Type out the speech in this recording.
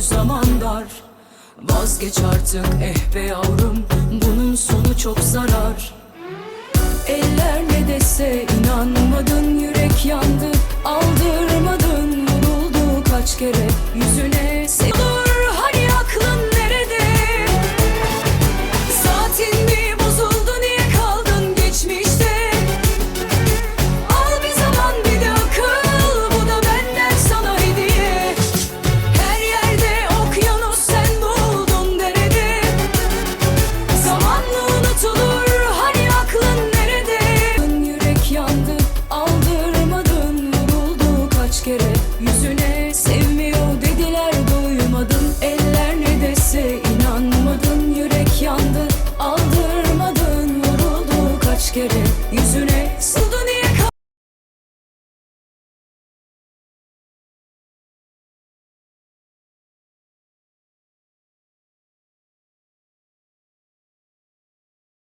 zaman dar. Vazgeç artık eh be yavrum bunun sonu çok zarar. Eller ne dese inanmadım.